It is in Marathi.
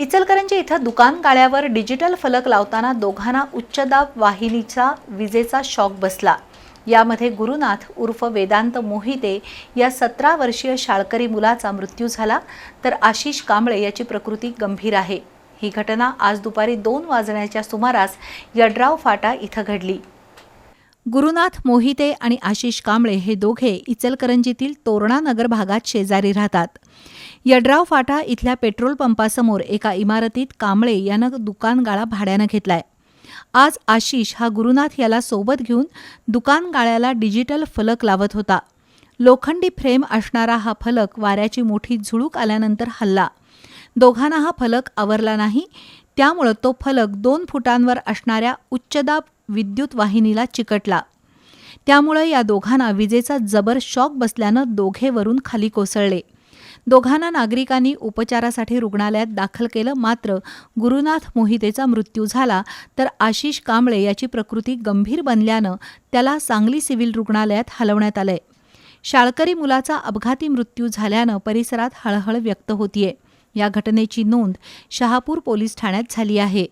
इचलकरंजी इथं दुकान गाळ्यावर डिजिटल फलक लावताना दोघांना उच्चदाब वाहिनीचा विजेचा शॉक बसला. यामध्ये गुरुनाथ उर्फ वेदांत मोहिते या सतरा वर्षीय शाळकरी मुलाचा मृत्यू झाला. तर आशिष कांबळे याची प्रकृती गंभीर आहे. ही घटना आज दुपारी दोन वाजण्याच्या सुमारास यड्राव फाटा इथं घडली. गुरुनाथ मोहिते आणि आशिष कांबळे हे दोघे इचलकरंजीतील तोरणा नगर भागात शेजारी राहतात. यड्राव फाटा इथल्या पेट्रोल पंपासमोर एका इमारतीत कांबळे यानं दुकानगाळा भाड्यानं घेतलाय. आज आशिष हा गुरुनाथ याला सोबत घेऊन दुकानगाळ्याला डिजिटल फलक लावत होता. लोखंडी फ्रेम असणारा हा फलक वाऱ्याची मोठी झुळूक आल्यानंतर हल्ला. दोघांना हा फलक आवरला नाही. त्यामुळं तो फलक दोन फुटांवर असणाऱ्या उच्चदाब विद्युत वाहिनीला चिकटला. त्यामुळं या दोघांना विजेचा जबर शॉक बसल्यानं दोघेवरून खाली कोसळले. दोघांना नागरिकांनी उपचारासाठी रुग्णालयात दाखल केलं मात्र गुरुनाथ मोहितेचा मृत्यू झाला तर आशिष कांबळे याची प्रकृती गंभीर बनल्यानं त्याला सांगली सिव्हिल रुग्णालयात हलवण्यात आलंय. शाळकरी मुलाचा अपघाती मृत्यू झाल्यानं परिसरात हळहळ व्यक्त होतीये. या घटनेची नोंद शहापूर पोलीस ठाण्यात झाली आहे.